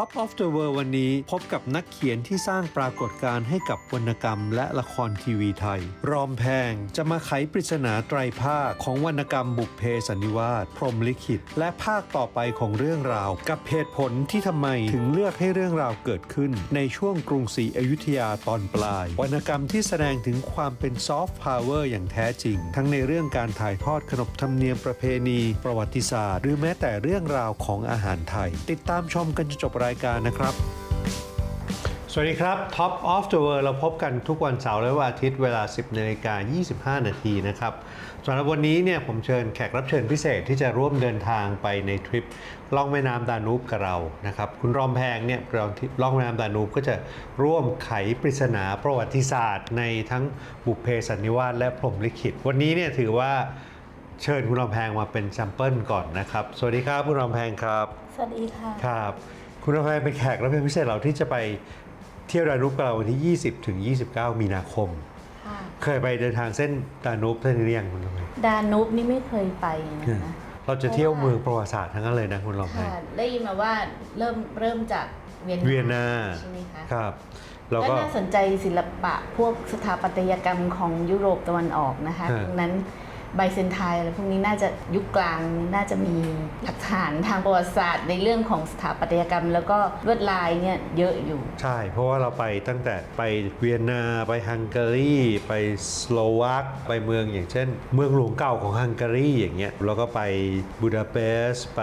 Top of the World วันนี้พบกับนักเขียนที่สร้างปรากฏการณ์ให้กับวรรณกรรมและละครทีวีไทย รอมแพงจะมาไขปริศนาไตรภาคของวรรณกรรมบุพเพสันนิวาสพรหมลิขิต และภาคต่อไปของเรื่องราว กับเหตุผลที่ทำไมถึงเลือกให้เรื่องราวเกิดขึ้น ในช่วงกรุงศรีอยุธยาตอนปลาย วรรณกรรมที่แสดงถึงความเป็นซอฟต์พาวเวอร์อย่างแท้จริง ทั้งในเรื่องการถ่ายทอดขนบธรรมเนียมประเพณี ประวัติศาสตร์ หรือแม้แต่เรื่องราวของอาหารไทย ติดตามชมกันจนจบรายการนะครับ สวัสดีครับ Top of the World เราพบกันทุกวันเสาร์และวันอาทิตย์เวลา 10นาฬิกา25 นาทีนะครับสำหรับวันนี้เนี่ยผมเชิญแขกรับเชิญพิเศษที่จะร่วมเดินทางไปในทริปล่องแม่น้ำดานูบกับเรานะครับคุณรอมแพงเนี่ยเราที่ล่องแม่น้ำดานูบก็จะร่วมไขปริศนาประวัติศาสตร์ ในทั้งบุพเพสันนิวาสและพรหมลิขิต วันนี้เนี่ยถือว่าเชิญคุณรอมแพงมาเป็นแซมเปิลก่อนนะครับ สวัสดีครับคุณรอมแพงครับ สวัสดีค่ะ ครับ คุณรอมแพงเป็นแขกรับเชิญพิเศษเราที่จะไปเที่ยวดานูบกับเราวันที่ 20 ถึง 29 มีนาคมค่ะเคยไปเดินทางเส้นดานูบเส้นนี้หรือยังคุณรอมแพงดานุบนี่ไม่เคยไปนะคะเราจะเที่ยวเมืองประวัติศาสตร์ทั้งนั้นเลยนะคุณรอมแพค่ะงได้ยินมาว่าเริ่มเริ่มจากเวียนเวียนนาใช่ไหมคะครับแล้วและก็น่าสนใจศิลปะพวกสถาปัตยกรรมของยุโรปตะวันออกนะคะฮะดังนั้น ไบเซนไทน์อะไรพวกนี้น่าจะยุคกลางน่าจะมีหลักฐานทางประวัติศาสตร์ ในเรื่องของสถาปัตยกรรม แล้วก็ลวดลายเนี่ยเยอะอยู่ ใช่ เพราะว่าเราไปตั้งแต่ไปเวียนนาไปฮังการี ไปสโลวักไปเมืองอย่างเช่น เมืองหลวงเก่าของฮังการีอย่างเงี้ยแล้วก็ไปบูดาเปสต์ไป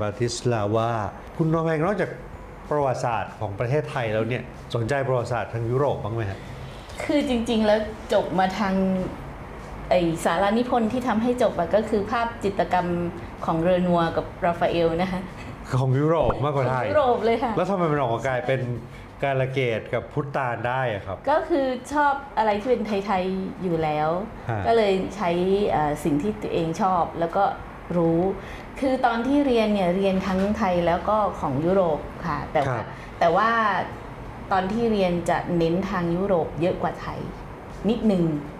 บาติสลาวาคุณนอร์แพงนอกจากประวัติศาสตร์ของประเทศไทยแล้วเนี่ยสนใจประวัติศาสตร์ทางยุโรปบ้างไหมครับคือจริงๆแล้วจบมาทาง ไอสารานิพนธ์ที่ทำให้จบอะก็คือภาพจิตรกรรมของเรนัวกับราฟาเอลนะคะของยุโรปมากกว่าไทย ยุโรปเลยค่ะ แล้วทำไมมันออกมากลายเป็นการละเกตกับพุทธานได้อะครับ ก็คือชอบอะไรที่เป็นไทยๆอยู่แล้ว ฮะ ก็เลยใช้เอ่อสิ่งที่ตัวเองชอบแล้วก็รู้ คือตอนที่เรียนเนี่ยเรียนทั้งไทยแล้วก็ของยุโรปค่ะ แต่ครัว่าบแต่ว่าตอนที่เรียนจะเน้นทางยุโรปเยอะกว่าไทย นิดนึงอืม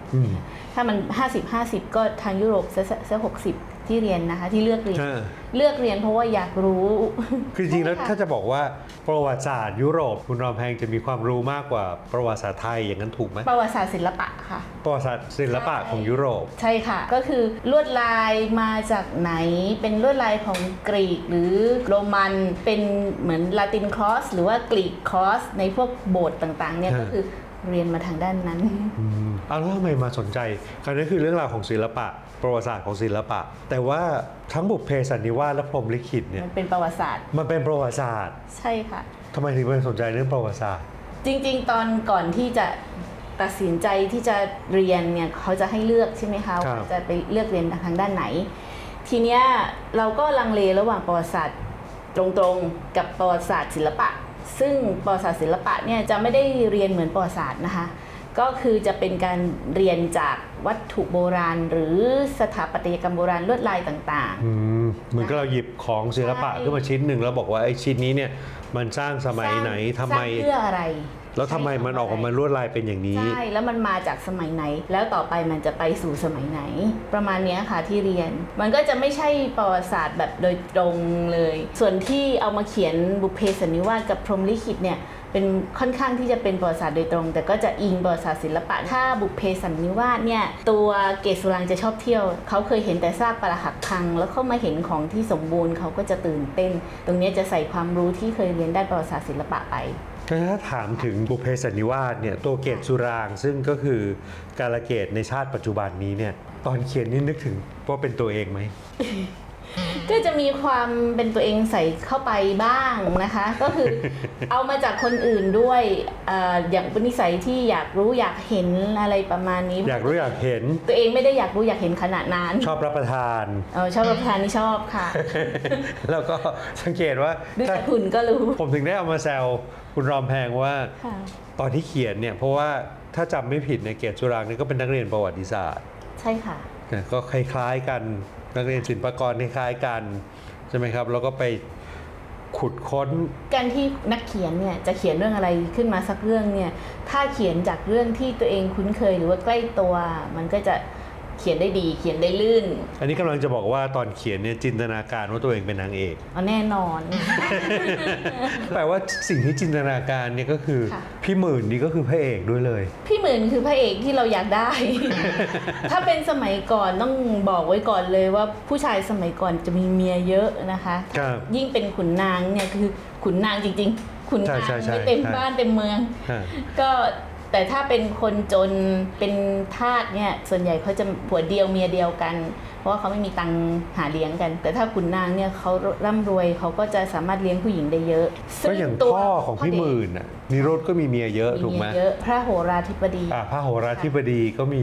ถ้ามัน 50 50 ก็ทางยุโรปซะซะหกสิบที่เรียนนะคะที่เลือกเรียนอ่าเลือกเรียนเพราะว่าอยากรู้ คือจริงๆแล้วใช่ค่ะถ้าจะบอกว่าประวัติศาสตร์ยุโรปคุณรอมแพงจะมีความรู้มากกว่าประวัติศาสตร์ไทยอย่างนั้นถูกไหมประวัติศาสตร์ศิลปะค่ะ ประวัติศาสตร์ศิลปะของยุโรป ใช่ค่ะ ก็คือลวดลายมาจากไหนเป็นลวดลายของกรีกหรือโรมันเป็นเหมือนลาตินครอสหรือว่ากรีกครอสในพวกโบสถ์ต่างๆเนี่ยฮะก็คือ เรียนมาทางด้านนั้น อืมเอาแล้วทำไมมาสนใจ คราวนี้คือเรื่องราวของศิลปะ ประวัติศาสตร์ของศิลปะ แต่ว่าทั้งบุพเพสันนิวาสและพรหมลิขิตเนี่ย มันเป็นประวัติศาสตร์ มันเป็นประวัติศาสตร์ใช่ค่ะ ทำไมถึงมาสนใจเรื่องประวัติศาสตร์ จริงๆ ตอนก่อนที่จะตัดสินใจที่จะเรียนเนี่ยเขาจะให้เลือกใช่ไหมคะครับว่าจะไปเลือกเรียนทางด้านไหน ทีเนี้ยเราก็ลังเลระหว่างประวัติศาสตร์ตรงๆ กับประวัติศาสตร์ศิลปะ ซึ่งประวัติศาสตร์ศิลปะเนี่ยจะไม่ได้เรียนเหมือนประวัติศาสตร์นะคะ ก็คือจะเป็นการเรียนจากวัตถุโบราณ หรือสถาปัตยกรรมโบราณลวดลายต่างอืมเหมือนกับเราหยิบของศิลปะใช่ขึ้นมาชิ้นหนึ่งแล้วบอกว่าไอ้ชิ้นนี้เนี่ยมันสร้างสๆมัยไหนสร้างทำไม สร้างเพื่ออะไร แล้วทำไมมันออกมาลวดลายเป็นอย่างนี้ ใช่แล้วมันมาจากสมัยไหน แล้วต่อไปมันจะไปสู่สมัยไหน ประมาณเนี้ยค่ะที่เรียน มันก็จะไม่ใช่ประวัติศาสตร์แบบโดยตรงเลย ส่วนที่เอามาเขียนบุพเพสันนิวาสกับพรหมลิขิตเนี่ยเป็นค่อนข้างที่จะเป็นประวัติศาสตร์โดยตรง แต่ก็จะอิงประวัติศาสตร์ศิลปะ ถ้าบุพเพสันนิวาสเนี่ยตัวเกศสุรังจะชอบเที่ยว เขาเคยเห็นแต่ซากปรักหักพัง แล้วเข้ามาเห็นของที่สมบูรณ์เขาก็จะตื่นเต้น ตรงนี้จะใส่ความรู้ที่เคยเรียนด้านประวัติศาสตร์ศิลปะไป ถ้าถามถึงบุพเพสันนิวาสเนี่ยตัวเกตสุรางค์ซึ่งก็คือการละเกตในชาติปัจจุบันนี้เนี่ยตอนเขียนนี่นึกถึงว่าเป็นตัวเองไหม ก็จะมีความเป็นตัวเองใส่เข้าไปบ้างนะคะ ก็คือเอามาจากคนอื่นด้วยเอ่ออย่างเป็นนิสัยที่อยากรู้อยากเห็นอะไรประมาณนี้ อยากรู้อยากเห็น ตัวเองไม่ได้อยากรู้อยากเห็นขนาดนั้นชอบรับประทาน เออชอบรับประทานนี่ชอบค่ะ แล้วก็สังเกตว่าดูถ้า จากหุ่นก็รู้ ผมถึงได้เอามาแซว คุณรอมแพงว่าค่ะตอนที่เขียนเนี่ยเพราะว่าถ้าจำไม่ผิดในยเกตสุรางค์นี่ก็เป็นนักเรียนประวัติศาสตร์ ใช่ค่ะก็คล้ายๆกันนักเรียนศิลปากรคล้ายๆกันใช่ไหมครับ แล้วก็ไปขุดค้น การที่นักเขียนเนี่ยจะเขียนเรื่องอะไรขึ้นมาสักเรื่องเนี่ย ถ้าเขียนจากเรื่องที่ตัวเองคุ้นเคยหรือว่าใกล้ตัว มันก็จะ เขียนได้ดีเขียนได้ลื่น อันนี้กำลังจะบอกว่าตอนเขียนเนี่ยจินตนาการว่าตัวเองเป็นนางเอก เอาแน่นอน แปลว่าสิ่งที่จินตนาการเนี่ยก็คือ ค่ะ พี่หมื่นนี่ก็คือพระเอกด้วยเลย พี่หมื่นคือพระเอกที่เราอยากได้ ถ้าเป็นสมัยก่อนต้องบอกไว้ก่อนเลยว่าผู้ชายสมัยก่อนจะมีเมียเยอะนะคะ ครับยิ่งเป็นขุนนางเนี่ยคือขุนนางจริง ๆ ขุนนางใช่ใช่ใช่ไม่เต็มใช่ บ้านเต็มเมืองฮะก็ แต่ถ้าเป็นคนจนเป็นทาสเนี่ยส่วนใหญ่เขาจะผัวเดียวเมียเดียวกัน เพราะว่าเขาไม่มีตังค์หาเลี้ยงกัน แต่ถ้าขุนนางเนี่ยเขาร่ำรวยเขาก็จะสามารถเลี้ยงผู้หญิงได้เยอะก็อย่างตัวพ่อของพี่หมื่นน่ะนิโรธก็มีเมียเยอะถูกไหมเยอะพระโหราธิบดี อ่าพระโหราธิบดีก็มี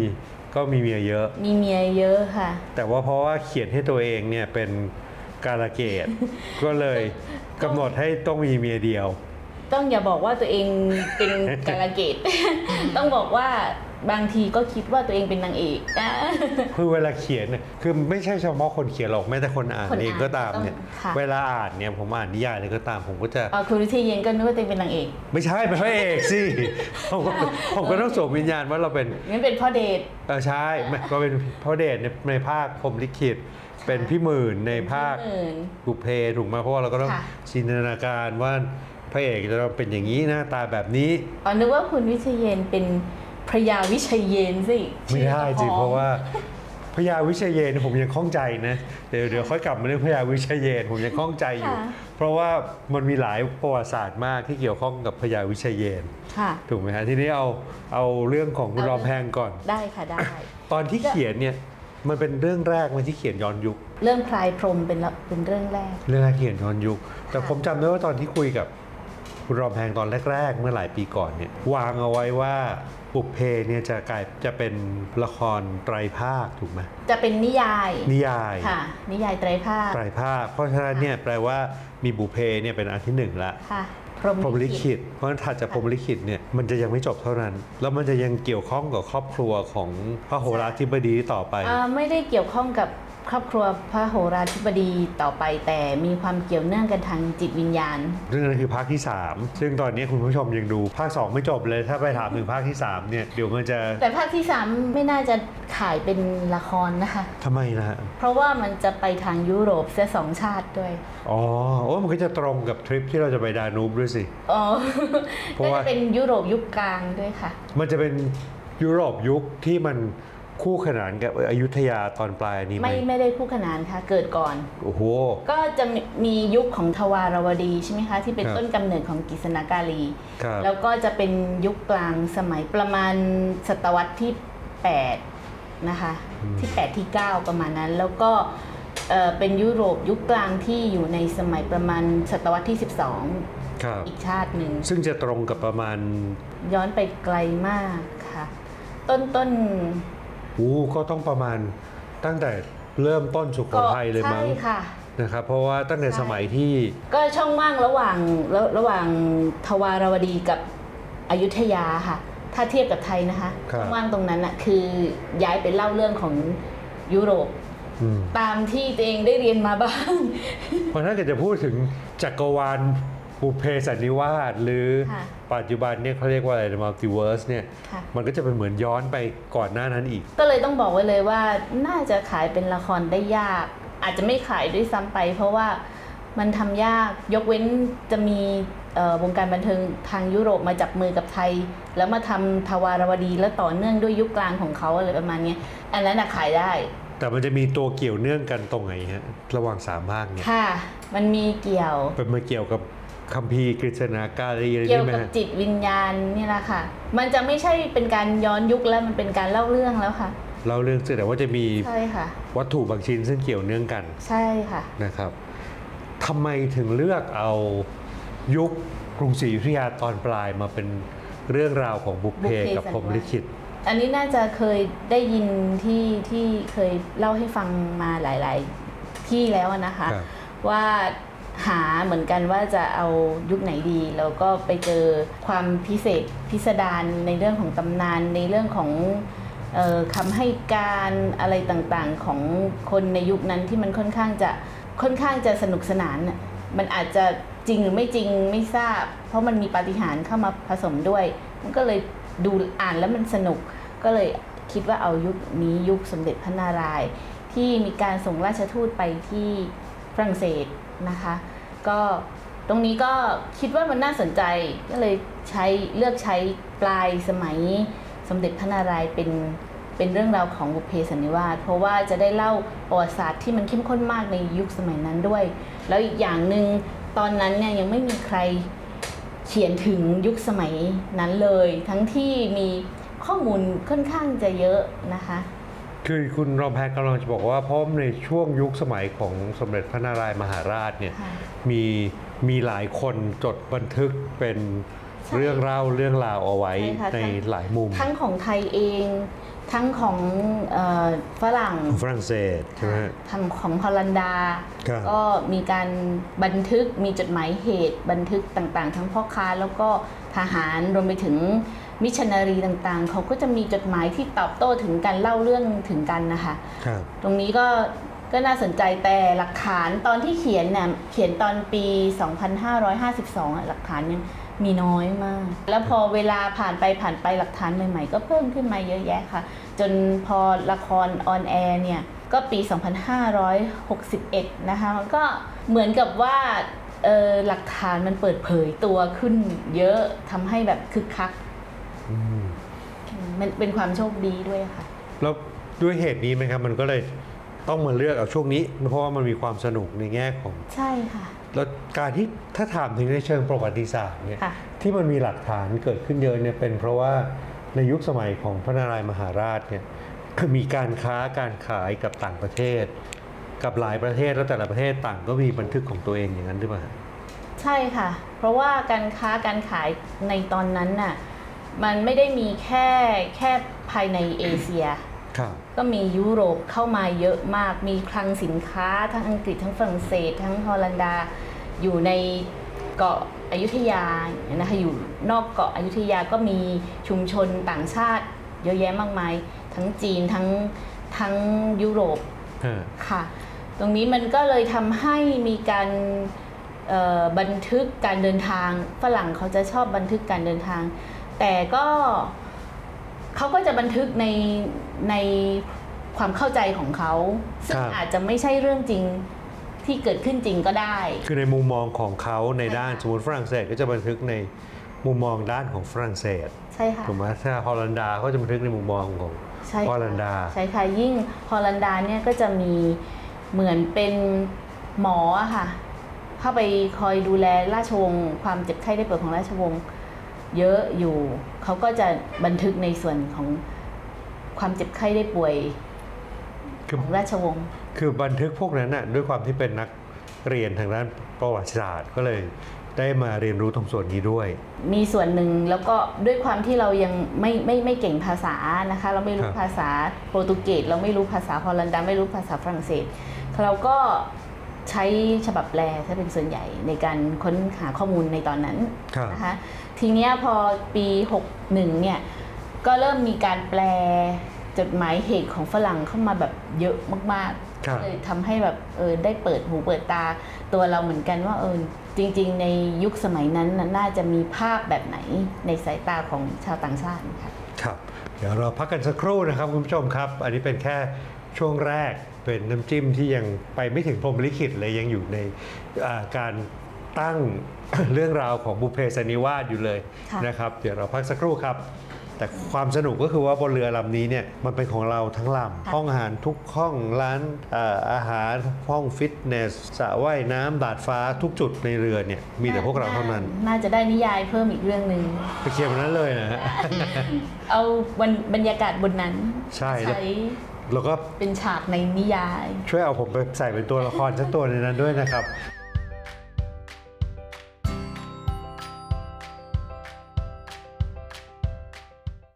ก็มีเมียเยอะ มีเมียเยอะค่ะ แต่ว่าเพราะว่าเขียนให้ตัวเองเนี่ยเป็นกาลเกต ก็เลยกำหนดให้ต้องมีเมียเดียว ต้องอย่าบอกว่าตัวเองเป็นกาลเกต ต้องบอกว่าบางทีก็คิดว่าตัวเองเป็นนางเอกนะคือเวลาเขียนเนี่ยคือไม่ใช่เฉพาะคนเขียนหรอกแม้แต่คนอ่านคนอ่านเองก็ตามเนี่ยต้องค่ะเวลาอ่านเนี่ยผมอ่านนิยายอะไรก็ตามผมก็จะอ่าคุณวิเทยเย็นก็นึกว่าตัวเองเป็นนางเอก ไม่ใช่เป็นพระเอกสิผมก็ผมก็ต้องสวมวิญญาณว่าเราเป็นงั้นเป็นพ่อเดชเออใช่ไม่ก็เป็นพระเดชในในภาคพรหมลิขิตเป็นพี่หมื่นในภาคพี่หมื่นบุพเพถูกไหมเพราะว่าเราก็ต้องค่ะจินตนาการว่า พระเอกจะต้องเป็นอย่างนี้หน้าตาแบบนี้อ๋อนึกว่าคุณวิเทยเย็นเป็นพระยาวิเชัยเย็นสิไม่ได้จริงชื่อเพราะว่าพระยาวิเชยเยนผมยังข้องใจนะเดี๋ยวเดี๋ยวค่อยกลับมาเรื่องพระยาวิเชยเยนผมยังข้องใจอยู่ เพราะว่ามันมีหลายประวัติศาสตร์มากที่เกี่ยวข้องกับพระยาวิเชยเยนค่ะถูกไหมฮะทีนี้เอาเอาเรื่องของคุณรอมแพงก่อนได้ค่ะได้ ตอนที่เขียนเนี่ยมันเป็นเรื่องแรกไหมันที่เขียนย้อนยุค เรื่องพลายพรหมเป็นละเป็นเรื่องแรก เรื่องแรกเขียนย้อนยุค แต่ค่ะผมจำได้ว่าตอนที่คุยกับ คุณรอมแพงตอนแรก ๆ เมื่อหลายปีก่อนเนี่ยวางเอาไว้ว่าบุพเพเนี่ยจะกลายจะเป็นละครไตรภาคถูกไหมจะเป็นนิยายนิยายค่ะ นิยายไตรภาคไตรภาค เพราะฉะนั้นเนี่ยแปลว่ามีบุพเพเนี่ยเป็นอันที่หนึ่งละค่ะพรหมลิขิต เพราะฉะนั้นถัดจากพรหมลิขิตเนี่ยมันจะยังไม่จบเท่านั้น แล้วมันจะยังเกี่ยวข้องกับครอบครัวของพระโหราธิบดีต่อไปอ่าไม่ได้เกี่ยวข้องกับ ครอบครัวพระโหราธิบดีต่อไปแต่มีความเกี่ยวเนื่องกันทางจิตวิญญาณ เรื่องนั้นคือภาคที่ 3 ซึ่งตอนนี้คุณผู้ชมยังดูภาค 2 ไม่จบเลยถ้าไปถามถึงภาคที่ 3 เนี่ย เดี๋ยวมันจะ แต่ภาคที่ 3 ไม่น่าจะขายเป็นละครนะคะทำไมนะฮะเพราะว่ามันจะไปทางยุโรปเสียสองชาติด้วย อ๋อโอ้มันก็จะตรงกับทริปที่เราจะไปดานูบด้วยสิอ๋อเพราะก็ว่าจะเป็นยุโรปยุคกลางด้วยค่ะ มันจะเป็นยุโรปยุคที่มัน คู่ขนานกับอยุธยาตอนปลายนี้ไหมไม่ไม่ได้คู่ขนานค่ะเกิดก่อน โอ้โห ก็จะมียุคของทวารวดีใช่ไหมคะที่เป็นครับต้นกำเนิดของกิษณการีครับ แล้วก็จะเป็นยุคกลางสมัยประมาณศตวรรษที่8นะคะที่ 8 ที่ 9 ประมาณนั้น แล้วก็เอ่อเป็นยุโรปยุคกลางที่อยู่ในสมัยประมาณศตวรรษที่ 12 ครับ อีกชาติหนึ่ง ซึ่งจะตรงกับประมาณย้อนไปไกลมากค่ะ ต้นต้น อู้ก็ต้องประมาณตั้งแต่เริ่มต้นสุโขก็ทัยเลยมั้งใช่ค่ะ นะครับเพราะว่าตั้งแต่ใช่สมัยที่ก็ช่องว่างระหว่างระระหว่างทวารวดีกับอยุธยาค่ะ ถ้าเทียบกับไทยนะคะครับ ช่องว่างตรงนั้นอะคือย้ายไปเล่าเรื่องของยุโรป อืมตามที่ตัวเองได้เรียนมาบ้าง เพราะถ้าเกิดจะพูดถึงจักรวาล บุพเพสันนิวาสหรือค่ะปัจจุบันเนี่ยเขาเรียกว่าอะไรมัลติเวิร์สเนี่ยค่ะ มันก็จะเป็นเหมือนย้อนไปก่อนหน้านั้นอีก ก็เลยต้องบอกไว้เลยว่าน่าจะขายเป็นละครได้ยาก อาจจะไม่ขายด้วยซ้ำไป เพราะว่ามันทำยากยกเว้นจะมีเอ่อวงการบันเทิงทางยุโรปมาจับมือกับไทย แล้วมาทำทวารวดีแล้วต่อเนื่องด้วยยุคกลางของเขาอะไรประมาณเนี้ยอันนั้นนะขายได้ แต่มันจะมีตัวเกี่ยวเนื่องกันตรงไหนฮะระหว่างสามภาคเนี่ยค่ะ มันมีเกี่ยว เป็นมาเกี่ยวกับ คัมภีร์กฤษณาการีอะไรเกี่ยวนี่ไหมกับฮะจิตวิญญาณนี่แหละค่ะ มันจะไม่ใช่เป็นการย้อนยุคแล้วมันเป็นการเล่าเรื่องแล้วค่ะ เราเรื่องซึ่งแต่ว่าจะมีใช่ค่ะ วัตถุบางชิ้นซึ่งเกี่ยวเนื่องกันใช่ค่ะ นะครับทำไมถึงเลือกเอายุคกรุงศรีอยุธยาตอนปลายมาเป็นเรื่องราวของบุพเพบุพเพกับสันนิวาส พรหมลิขิต อันนี้น่าจะเคยได้ยินที่ที่เคยเล่าให้ฟังมาหลาย ๆ ที่แล้วนะคะ ครับ ว่า หาเหมือนกันว่าจะเอายุคไหนดี แล้วก็ไปเจอความพิเศษพิสดารในเรื่องของตำนานในเรื่องของออคำให้การอะไรต่างๆของคนในยุคนั้นที่มันค่อนข้างจะค่อนข้างจะสนุกสนานมันอาจจะจริงหรือไม่จริงไม่ทราบ เพราะมันมีปาฏิหาริย์เข้ามาผสมด้วย มันก็เลยดูอ่านแล้วมันสนุกก็เลยคิดว่าเอายุคนี้ยุคสมเด็จพระนารายณ์ที่มีการส่งราชทูตไปที่ฝรั่งเศส นะคะ ก็ตรงนี้ก็คิดว่ามันน่าสนใจก็เลยใช้เลือกใช้ปลายสมัยสมเด็จพระนารายณ์เป็นเป็นเรื่องราวของบุพเพสันนิวาสเพราะว่าจะได้เล่าประวัติศาสตร์ที่มันเข้มข้นมากในยุคสมัยนั้นด้วย แล้วอีกอย่างหนึ่งตอนนั้นเนี่ยยังไม่มีใครเขียนถึงยุคสมัยนั้นเลย ทั้งที่มีข้อมูลค่อนข้างจะเยอะนะคะ คือคุณรอมแพรกำลังจะบอกว่าเพราะในช่วงยุคสมัยของสมเด็จพระนารายณ์มหาราชเนี่ยค่ะมีมีหลายคนจดบันทึกเป็นใช่เรื่องเล่าเรื่องราวเอาไว้ใช่ค่ะในทั้งหลายมุม ทั้งของไทยเองทั้งของเออฝรั่งของฝรั่งเศสใช่ไหมทางของฮอลันดาครับก็มีการบันทึกมีจดหมายเหตุบันทึกต่างๆ ทั้งพ่อค้าแล้วก็ทหารรวมไปถึง มิชชันนารีต่างๆ เขาก็จะมีจดหมายที่ตอบโต้ถึงการเล่าเรื่องถึงกันนะคะ ครับ ตรงนี้ก็ก็น่าสนใจแต่หลักฐานตอนที่เขียนเนี่ยเขียนตอนปี 2552อะหลักฐานยังมีน้อยมาก แล้วพอเวลาผ่านไปผ่านไปหลักฐานใหม่ๆ ก็เพิ่มขึ้นมาเยอะแยะค่ะ จนพอละครออนแอร์เนี่ย ก็ปี 2561 นะคะ มันก็เหมือนกับว่าเอ่อหลักฐานมันเปิดเผยตัวขึ้นเยอะทำให้แบบคึกคักอืม มันเป็นความโชคดีด้วยค่ะ แล้วด้วยเหตุนี้ไหมครับ มันก็เลยต้องมาเลือกเอาช่วงนี้ เพราะว่ามันมีความสนุกในแง่ของ ใช่ค่ะ แล้วการที่ถ้าถามถึงในเชิงประวัติศาสตร์เนี่ยค่ะ ที่มันมีหลักฐานเกิดขึ้นเยอะเนี่ยเป็นเพราะว่าในยุคสมัยของพระนารายณ์มหาราชเนี่ยมีการค้าการขายกับต่างประเทศ กับหลายประเทศแล้วแต่ละประเทศต่างก็มีบันทึกของตัวเองอย่างนั้นหรือเปล่าใช่ค่ะ เพราะว่าการค้าการขายในตอนนั้นน่ะ มันไม่ได้มีแค่แค่ภายในเอเชียครับก็มียุโรปเข้ามาเยอะมาก มีคลังสินค้าทั้งอังกฤษทั้งฝรั่งเศส ทั้งฮอลันดา อยู่ในเกาะอยุธยานะคะอยู่นอกเกาะอยุธยาก็มีชุมชนต่างชาติเยอะแยะมากมาย ทั้งจีนทั้งทั้งยุโรปฮะค่ะ ตรงนี้มันก็เลยทำให้มีการเอ่อบันทึกการเดินทางฝรั่งเขาจะชอบบันทึกการเดินทาง แต่ก็เขาก็จะบันทึกในในความเข้าใจของเขาซึ่งครับ อาจจะไม่ใช่เรื่องจริงที่เกิดขึ้นจริงก็ได้ คือในมุมมองของเขาในใช่ด้านค่ะสมมติฝรั่งเศสก็จะบันทึกในมุมมองด้านของฝรั่งเศสใช่ค่ะ ถูกไหมถ้าฮอลันดาเขาจะบันทึกในมุมมองของใช่ฮอค่ะลันดา ใช่ค่ะยิ่งฮอลันดาเนี่ยก็จะมีเหมือนเป็นหมออะค่ะ เข้าไปคอยดูแลราชวงศ์ความเจ็บไข้ได้ป่วยของราชวงศ์ เยอะอยู่ เขาก็จะบันทึกในส่วนของความเจ็บไข้ได้ป่วยคือของราชวงศ์คือบันทึกพวกนั้นน่ะด้วยความที่เป็นนักเรียนทางด้านประวัติศาสตร์ก็เลยได้มาเรียนรู้ตรงส่วนนี้ด้วย มีส่วนหนึ่งแล้วก็ด้วยความที่เรายังไม่ไม่ไม่เก่งภาษานะคะ เราไม่รู้ครับภาษาโปรตุเกสเราไม่รู้ภาษาฮอลันดาไม่รู้ภาษาฝรั่งเศส เราก็ใช้ฉบับแปลถ้าเป็นส่วนใหญ่ในการค้นหาข้อมูลในตอนนั้นครับนะคะ ทีเนี้ยพอปี 61 เนี่ย ก็เริ่มมีการแปลจดหมายเหตุของฝรั่งเข้ามาแบบเยอะมากครับๆเลยทำให้แบบเออได้เปิดหูเปิดตาตัวเราเหมือนกันว่าเออจริง ๆ ในยุคสมัยนั้นน่ะน่าจะมีภาพแบบไหนในสายตาของชาวต่างชาติค่ะครับ เดี๋ยวเราพักกันสักครู่นะครับคุณผู้ชมครับ อันนี้เป็นแค่ช่วงแรกเป็นน้ำจิ้มที่ยังไปไม่ถึงพรหมลิขิตเลยยังอยู่ในอ่าการ ตั้ง เรื่องราวของบุพเพสันนิวาสอยู่เลยค่ะ นะครับ เดี๋ยวเราพักสักครู่ครับ แต่ความสนุกก็คือว่าบนเรือลำนี้เนี่ยมันเป็นของเราทั้งลำห้องอาหารทุกห้องร้านเอ่ออาหารห้องฟิตเนสสระว่ายน้ำดาดฟ้าทุกจุดในเรือเนี่ยมีแต่พวกเราเท่านั้นน่าจะได้นิยายเพิ่มอีกเรื่องหนึ่ง ไปเขียนมันนั้นเลยนะฮะ เอาวันบรรยากาศบนนั้นใช่แล้วใช้แล้วก็ เป็นฉากในนิยาย ช่วยเอาผมไปใส่เป็นตัวละครสักตัวในนั้นด้วยนะครับ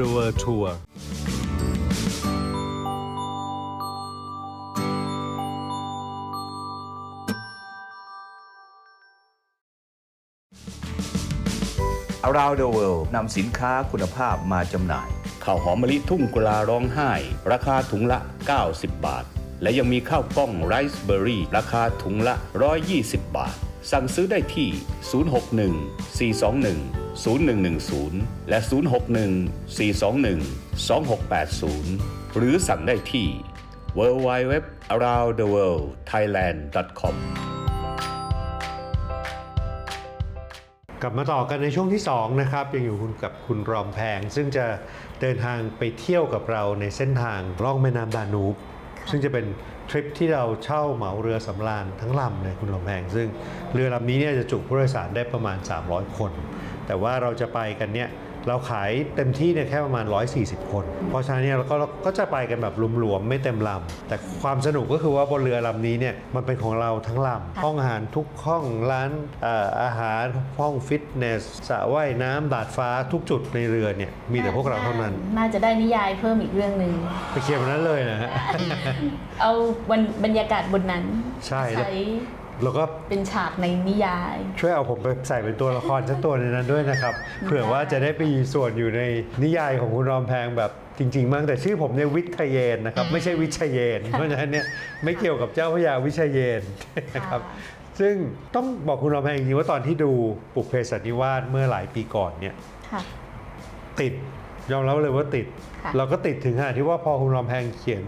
The World Tour อาราเด the World นำสินค้าคุณภาพมาจำหน่าย ข้าวหอมมะลิทุ่งกุลาร้องไห้ ราคาถุงละ 90 บาท และยังมีข้าวกล้องไรซ์เบอร์รี่ ราคาถุงละ 120 บาท สั่งซื้อได้ที่ 061 421 0110 และ 061 421 2680 หรือสั่งได้ที่ www aroundtheworldthailand.com กลับมาต่อกันในช่วงที่ 2 นะครับ ยังอยู่คุณกับคุณรอมแพง ซึ่งจะเดินทางไปเที่ยวกับเราในเส้นทางร่องแม่น้ำดานูบ ซึ่งจะเป็น ทริปที่เราเช่าเหมาเรือสำราญทั้งลำเลยคุณรอมแพงซึ่งเรือลำนี้เนี่ยจะจุผู้โดยสารได้ประมาณ 300 คน แต่ว่าเราจะไปกันเนี่ย เราขายเต็มที่เนี่ยแค่ประมาณ 140 คน เพราะฉะนั้นเนี่ยเราก็เราก็จะไปกันแบบรวมๆไม่เต็มลำแต่ความสนุกก็คือว่าบนเรือลำนี้เนี่ยมันเป็นของเราทั้งลำห้องอาหารทุกห้องร้านเอ่ออาหารห้องฟิตเนสสระว่ายน้ำดาดฟ้าทุกจุดในเรือเนี่ยมีแต่พวกเราเท่านั้น น่าจะได้นิยายเพิ่มอีกเรื่องหนึ่งไปเคลียร์วันนั้นเลยนะฮะเอาวันบรรยากาศบนนั้นใช่แล้วใช้ แล้วก็เป็นฉากในนิยาย ช่วยเอาผมไปใส่เป็นตัวละครสักตัวในนั้นด้วยนะครับ เผื่อว่าจะได้ไปมีส่วนอยู่ในนิยายของคุณรอมแพงแบบจริงๆมั้งแต่ชื่อผมเนี่ยวิทยเยนนะครับ ไม่ใช่วิชยเยน เพราะฉะนั้นเนี่ยไม่เกี่ยวกับเจ้าพระยาวิชยเยนนะครับค่ะซึ่งต้องบอกคุณรอมแพงจริงๆว่าตอนที่ดูปุกเพสันนิวาสเมื่อหลายปีก่อนเนี่ยค่ะติดยอมรับเลยว่าติดค่ะเราก็ติดถึงขนาดที่ว่าพอคุณรอมแพงเขียน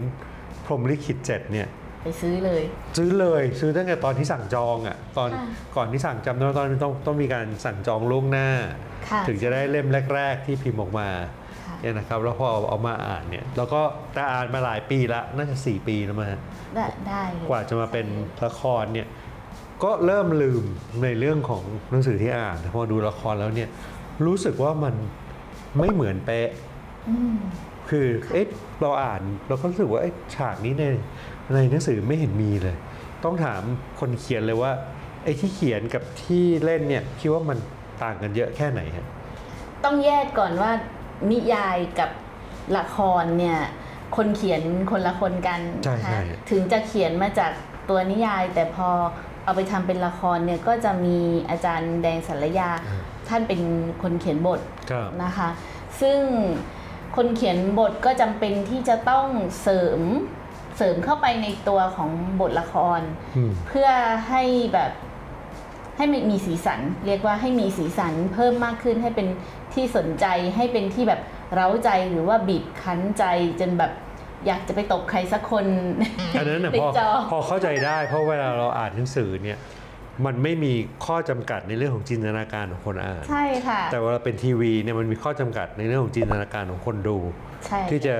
พรหมลิขิตเจ็ดเนี่ย ไปซื้อเลย ซื้อเลยซื้อตั้งแต่ตอนที่สั่งจองอะตอนค่ะก่อนที่สั่งจำได้ว่าตอนนั้นต้องต้องมีการสั่งจองล่วงหน้า ค่ะ ถึงจะได้เล่มแรก ๆ ที่พิมพ์ออกมาค่ะเนี่ยนะครับแล้วพอเอาเอามาอ่านเนี่ยแล้วก็แต่อ่านมาหลายปีละน่าจะ 4 ปีแล้วมั้งฮะ ได้ได้เลยกว่าจะมาเป็นละครเนี่ยก็เริ่มลืมในเรื่องของหนังสือที่อ่านแต่พอดูละครแล้วเนี่ยรู้สึกว่ามันไม่เหมือนเป๊ะ อืม คือเอ๊ะเราอ่านเราก็รู้สึกว่าเอ๊ะฉากนี้ใน ในหนังสือไม่เห็นมีเลย ต้องถามคนเขียนเลยว่าไอ้ที่เขียนกับที่เล่นเนี่ยคิดว่ามันต่างกันเยอะแค่ไหนฮะต้องแยกก่อนว่านิยายกับละครเนี่ยคนเขียนคนละคนกันใช่นะคะใช่ถึงจะเขียนมาจากตัวนิยาย แต่พอเอาไปทำเป็นละครเนี่ยก็จะมีอาจารย์แดงสัลยา ท่านเป็นคนเขียนบทครับนะคะ ซึ่งคนเขียนบทก็จำเป็นที่จะต้องเสริม เสริมเข้าไปในตัวของบทละครอืมเพื่อให้แบบให้มันมีสีสัน เรียกว่าให้มีสีสันเพิ่มมากขึ้นให้เป็นที่สนใจให้เป็นที่แบบเร้าใจหรือว่าบีบคั้นใจจนแบบอยากจะไปตบใครสักคนอันนั้นน่ะในพอจอพอเข้าใจได้ เพราะเวลาเราอ่านหนังสือเนี่ยมันไม่มีข้อจำกัดในเรื่องของจินตนาการของคนอ่านใช่ค่ะแต่เวลาเป็นทีวีเนี่ยมันมีข้อจำกัดในเรื่องของจินตนาการของคนดูใช่ที่จะ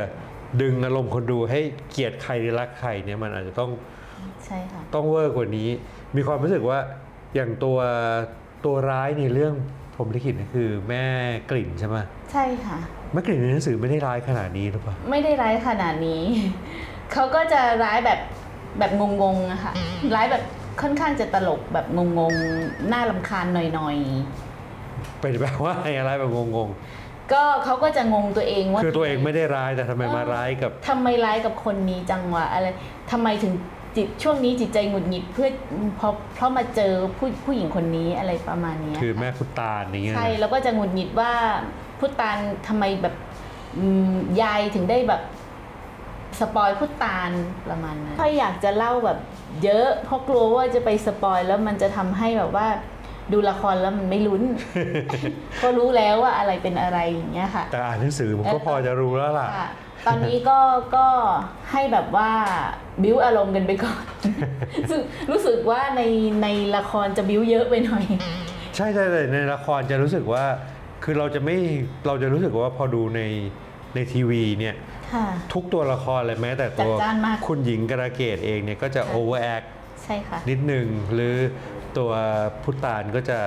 ดึงอารมณ์คนดูให้เกลียดใครหรือรักใครเนี่ยมันอาจจะต้องใช่ค่ะต้องเวอร์กว่านี้ มีความรู้สึกว่าอย่างตัวตัวร้ายในเรื่องพรหมลิขิตเนี่ยคือแม่กลิ่นใช่ไหมใช่ค่ะแม่กลิ่นในหนังสือไม่ได้ร้ายขนาดนี้หรือเปล่าไม่ได้ร้ายขนาดนี้ เขาก็จะร้ายแบบแบบงงๆอะค่ะร้ายแบบค่อนข้างจะตลกแบบงงๆน่าลำคาญหน่อยเป็นแบบว่าอะไรแบบงงๆ ก็เขาก็จะงงตัวเองว่าๆคือตัวเองไม่ได้ร้ายแต่ทำไมมาร้ายกับทำไมร้ายกับคนนี้จังวะอะไรทำไมถึงจิตช่วงนี้จิตใจหงุดหงิดเพื่อเพราะเพราะมาเจอผู้ผู้หญิงคนนี้อะไรประมาณเนี้ยคือแม่พุตตานอย่างเงี้ยใช่แล้วก็จะหงุดหงิดว่าพุตานทำไมแบบอืมยายถึงได้แบบสปอยพุตานประมาณนั้นค่อยอยากจะเล่าแบบเยอะเพราะกลัวว่าจะไปสปอยแล้วมันจะทำให้แบบว่า ดูละครแล้วมันไม่ลุ้น ก็รู้แล้วว่าอะไรเป็นอะไรอย่างเงี้ยค่ะ แต่อ่านหนังสือผมก็พอจะรู้แล้วล่ะ ค่ะ ตอนนี้ก็ก็ให้แบบว่าบิ้วอารมณ์กันไปก่อน ซึ่งรู้สึกว่าในในละครจะบิ้วเยอะไปหน่อย ใช่ใช่แต่ในละครจะรู้สึกว่า คือเราจะไม่เราจะรู้สึกว่าพอดูในในทีวีเนี่ย ค่ะ ทุกตัวละครเลยแม้แต่ตัวจัดจ้านมาก คุณหญิงกระเกตเองเนี่ยก็จะโอเวอร์แอค ใช่ค่ะ นิดนึงหรือ ตัวพุตานก็จะ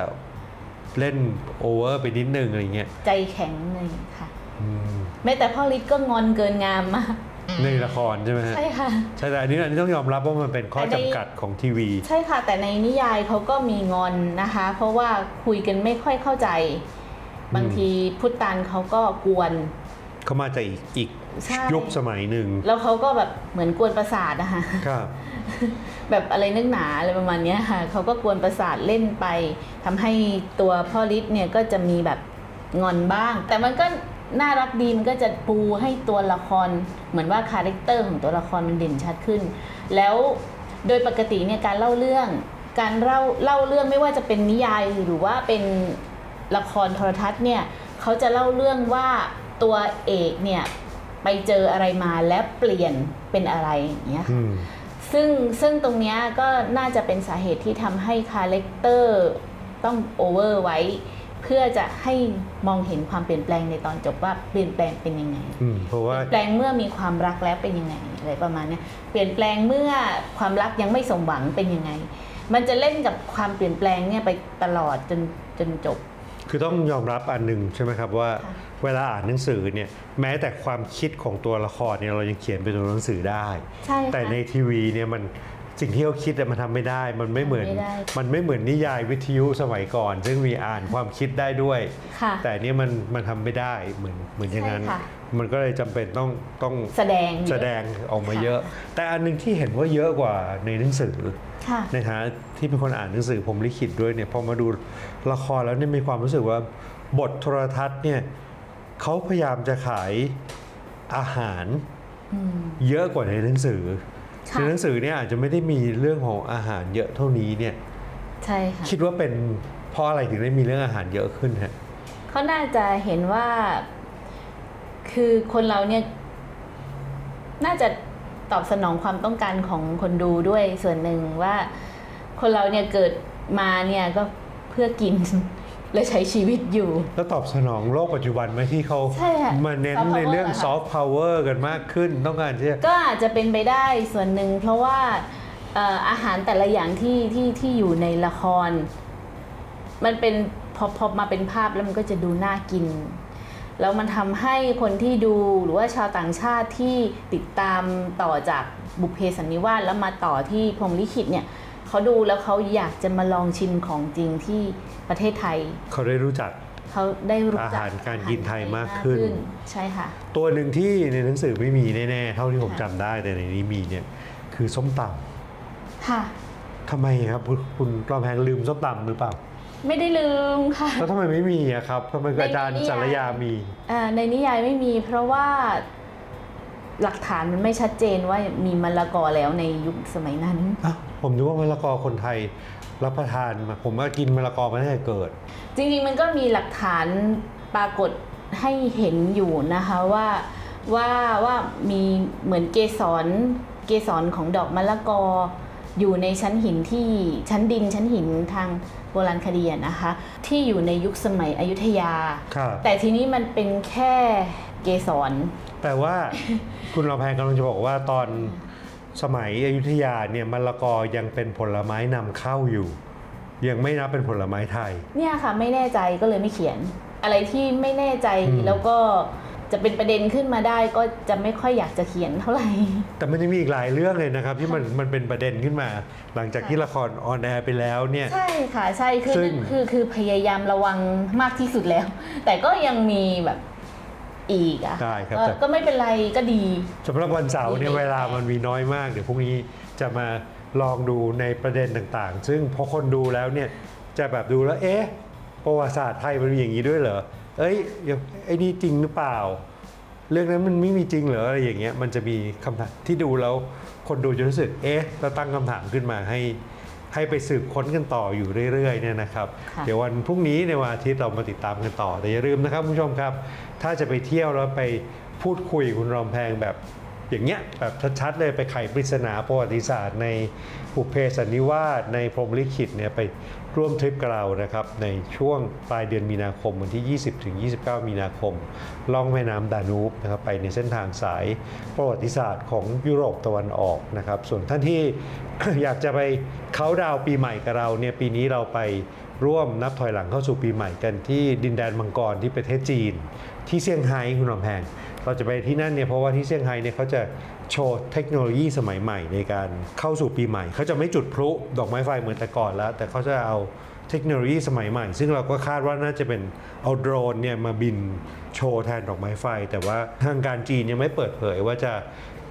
เล่นโอเวอร์ไปนิดนึงอะไรเงี้ยใจแข็งเลยค่ะอืมแม้แต่พ่อฤทธิ์ก็งอนเกินงามมาก ในละครใช่ไหมฮะใช่ค่ะ ใช่แต่อันนี้อันนี้ต้องยอมรับว่ามันเป็นข้อแต่ในจำกัดของทีวี ใช่ค่ะ แต่ในนิยายเขาก็มีงอนนะคะ เพราะว่าคุยกันไม่ค่อยเข้าใจ บางทีพุทธานเขาก็กวน เขามาจากอีกอีกใช่ ยุคสมัยหนึ่งแล้วเขาก็แบบเหมือนกวนประสาทนะคะ ครับ แบบอะไรนึกหนาอะไรประมาณนี้ค่ะเขาก็กวนประสาทเล่นไปทำให้ตัวพ่อฤทธิ์เนี่ยก็จะมีแบบงอนบ้าง แต่มันก็น่ารักดีมันก็จะปูให้ตัวละคร เหมือนว่าคาแรคเตอร์ของตัวละครมันเด่นชัดขึ้น แล้วโดยปกติเนี่ยการเล่าเรื่อง การเล่าเล่าเรื่องไม่ว่าจะเป็นนิยายหรือว่าเป็นละครโทรทัศน์เนี่ยเขาจะเล่าเรื่องว่าตัวเอกเนี่ยไปเจออะไรมาและเปลี่ยนเป็นอะไรอย่างเงี้ยค่ะ ซึ่งซึ่งตรงเนี้ยก็น่าจะเป็นสาเหตุที่ทำให้คาแรคเตอร์ต้องโอเวอร์ไว้ เพื่อจะให้มองเห็นความเปลี่ยนแปลงในตอนจบว่าเปลี่ยนแปลงเป็นยังไงอืมเพราะเปว่าลี่ยนแปลงเมื่อมีความรักแล้วเป็นยังไงอะไรประมาณเนี้ยเปลี่ยนแปลงเมื่อความรักยังไม่สมหวังเป็นยังไง มันจะเล่นกับความเปลี่ยนแปลงเนี่ยไปตลอดจนจนจบ คือต้องยอมรับอันหนึ่งใช่ไหมครับว่าค่ะเวลาอ่านหนังสือเนี่ยแม้แต่ความคิดของตัวละครเนี่ยเรายังเขียนเป็นตัวหนังสือได้ใช่ค่ะแต่ในทีวีเนี่ยมัน สิ่งที่เขาคิดอะมันทำไม่ได้ มันไม่เหมือนทำไม่ได้ มันไม่เหมือนนิยายวิทยุสมัยก่อน ซึ่งมีอ่านความคิดได้ด้วย ค่ะ แต่อันเนี่ยมันมันทำไม่ได้เหมือนเหมือนอย่างนั้น ใช่ค่ะ มันก็เลยจำเป็นต้องต้องแสดงเยอะแสดงออกมาค่ะเยอะ แต่อันหนึงที่เห็นว่าเยอะกว่าในหนังสือ ค่ะ ในฐานะที่เป็นคนอ่านหนังสือผมลิขิตด้วยเนี่ยพอมาดูละครแล้วเนี่ยมีความรู้สึกว่าบทโทรทัศน์เนี่ยเขาพยายามจะขายอาหารอืม เยอะกว่าในหนังสือค่ะ ในหนังสือเนี่ยอาจจะไม่ได้มีเรื่องของอาหารเยอะเท่านี้เนี่ยใช่ค่ะคิดว่าเป็นเพราะอะไรถึงได้มีเรื่องอาหารเยอะขึ้นฮะเขาน่าจะเห็นว่า คือคนเราเนี่ยน่าจะตอบสนองความต้องการของคนดูด้วยส่วนหนึ่งว่า คนเราเนี่ยเกิดมาเนี่ยก็เพื่อกิน และใช้ชีวิตอยู่ แล้วตอบสนองโลกปัจจุบันไหมที่เขาใช่ค่ะมาเน้น soft power ในเรื่องเหรอคะ ซอฟต์พาวเวอร์กันมากขึ้นต้องการที่จะ ก็อาจจะเป็นไปได้ส่วนหนึ่งเพราะว่าเอ่ออาหารแต่ละอย่างที่ที่ที่อยู่ในละคร มันเป็นพอพอมาเป็นภาพแล้วมันก็จะดูน่ากิน แล้วมันทำให้คนที่ดูหรือว่าชาวต่างชาติที่ติดตามต่อจากบุพเพสันนิวาสแล้วมาต่อที่พรหมลิขิตเนี่ย เขาดูแล้วเขาอยากจะมาลองชิมของจริงที่ประเทศไทย เขาได้รู้จักเขาได้รู้จักอาหารการกินไทยมากขึ้น ใช่ค่ะ ตัวหนึ่งที่ในหนังสือไม่มีแน่ๆ เท่าที่ผมจำได้แต่ในนี้มีเนี่ยคือส้มตค่ะำทำไมครับคุณคุณรอมแพงลืมส้มตำหรือเปล่า ไม่ได้ลืมค่ะ แล้วทำไมไม่มีอะครับทำไมอาจารย์ในนิยายสารยามี อ่าในนิยายไม่มีเพราะว่าหลักฐานมันไม่ชัดเจนว่ามีมะละกอแล้วในยุคสมัยนั้น อ้าว ผมนึกว่ามะละกอคนไทยรับประทานมาผมว่ากินมะละกอมาตั้งแต่เกิด จริงๆมันก็มีหลักฐานปรากฏให้เห็นอยู่นะคะว่าว่าว่ามีเหมือนเกสรเกสรของดอกมะละกอ อยู่ในชั้นหินที่ชั้นดินชั้นหินทางโบราณคดีอะนะคะ ที่อยู่ในยุคสมัยอยุธยาครับแต่ทีนี้มันเป็นแค่เกสรแต่ว่าคุณรอมแพงกำลังจะบอกว่าตอน สมัยอยุธยาเนี่ยมะละกอยังเป็นผลไม้นำเข้าอยู่ ยังไม่นับเป็นผลไม้ไทย เนี่ยค่ะไม่แน่ใจก็เลยไม่เขียน อะไรที่ไม่แน่ใจอืม แล้วก็จะเป็นประเด็นขึ้นมาได้ก็จะไม่ค่อยอยากจะเขียนเท่าไหร่ แต่มันยังมีอีกหลายเรื่องเลยนะครับ ที่มันมันเป็นประเด็นขึ้นมา หลังจากที่ค่ะละครออนแอร์ไปแล้วเนี่ย ใช่ค่ะใช่คือซึ่ง คือคือพยายามระวังมากที่สุดแล้ว แต่ก็ยังมีแบบ อีกอะได้ครับก็แต่ ก็ไม่เป็นไรก็ดี สำหรับวันเสาร์เนี่ยมีเวลามันมีน้อยมาก เดี๋ยวพรุ่งนี้จะมาลองดูในประเด็นต่างๆ ซึ่งพอคนดูแล้วเนี่ยจะแบบดูแล้วเอ๊ะประวัติศาสตร์ไทยมันมีอย่างนี้ด้วยเหรอเอ้ยอย่างไอ้นี่จริงหรือเปล่า เรื่องนั้นมันไม่มีจริงเหรออะไรอย่างเงี้ยมันจะมีคำถามที่ดูแล้วคนดูจะรู้สึกเอ๊ะแล้วตั้งคำถามขึ้นมาให้ ให้ไปสืบค้นกันต่ออยู่เรื่อยๆเนี่ยนะครับค่ะเดี๋ยววันพรุ่งนี้ในวันอาทิตย์เรามาติดตามกันต่อ แต่อย่าลืมนะครับคุณผู้ชมครับ ถ้าจะไปเที่ยวแล้วไปพูดคุยกับคุณรอมแพงแบบ อย่างเงี้ยแบบชัดๆเลยไปไขปริศนาประวัติศาสตร์ในบุเพสันนิวาสในพรหมลิขิตเนี่ยไปร่วมทริปกับเรานะครับในช่วงปลายเดือนมีนาคมวันที่ 20 ถึง 29 มีนาคม ล่องแม่น้ำดานูบนะครับไปในเส้นทางสายประวัติศาสตร์ของยุโรปตะวันออกนะครับ ส่วนท่านที่อยากจะไปเขาน์ดาวปีใหม่กับเราเนี่ยปีนี้เราไปร่วมนับถอยหลังเข้าสู่ปีใหม่กันที่ดินแดนมังกรที่ประเทศจีน ที่เซี่ยงไฮ้คุณลำแพง เราจะไปที่นั่นเนี่ยเพราะว่าที่เซี่ยงไฮ้เนี่ยเขาจะโชว์เทคโนโลยีสมัยใหม่ในการเข้าสู่ปีใหม่ เขาจะไม่จุดพลุดอกไม้ไฟเหมือนแต่ก่อนแล้ว แต่เขาจะเอาเทคโนโลยีสมัยใหม่ ซึ่งเราก็คาดว่าน่าจะเป็นเอาโดรนเนี่ยมาบินโชว์แทนดอกไม้ไฟ แต่ว่าทางการจีนยังไม่เปิดเผยว่าจะ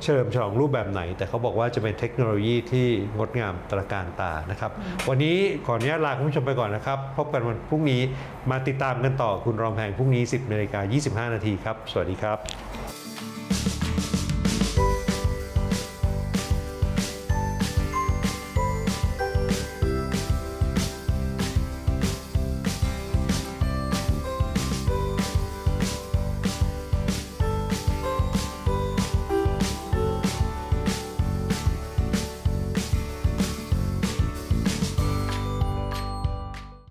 เฉลิมฉลองรูปแบบไหน แต่เขาบอกว่าจะเป็นเทคโนโลยีที่งดงามตระการตานะครับ วันนี้ขออนุญาตลาคุณผู้ชมไปก่อนนะครับ พบกันวันพรุ่งนี้มาติดตามกันต่อคุณรอมแพงพรุ่งนี้ 10นาฬิกา25 นาทีครับ สวัสดีครับ